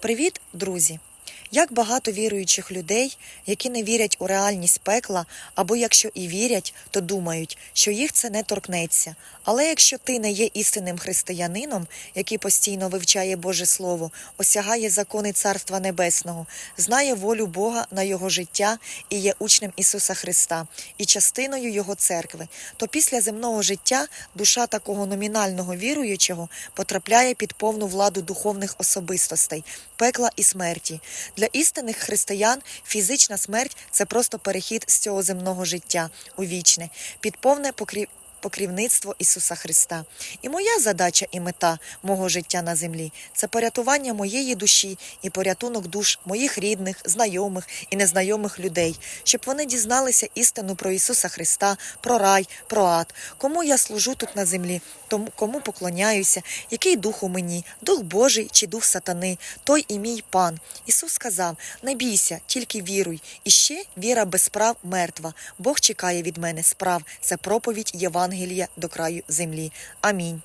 Привіт, друзі! Як багато віруючих людей, які не вірять у реальність пекла, або якщо і вірять, то думають, що їх це не торкнеться. Але якщо ти не є істинним християнином, який постійно вивчає Боже Слово, осягає закони Царства Небесного, знає волю Бога на його життя і є учнем Ісуса Христа і частиною Його церкви, то після земного життя душа такого номінального віруючого потрапляє під повну владу духовних особистостей, пекла і смерті. Для істинних християн фізична смерть це просто перехід з цього земного життя у вічне, під повне покрів... покрівництво Ісуса Христа. І моя задача і мета мого життя на землі це порятування моєї душі і порятунок душ моїх рідних, знайомих і незнайомих людей, щоб вони дізналися істину про Ісуса Христа, про рай, про ад, кому я служу тут на землі, тому кому поклоняюся, який дух у мені, дух Божий чи дух сатани, той і мій пан. Ісус сказав: не бійся, тільки віруй. І ще віра без справ мертва. Бог чекає від мене справ. Це проповідь Євангелія до краю землі. Амінь.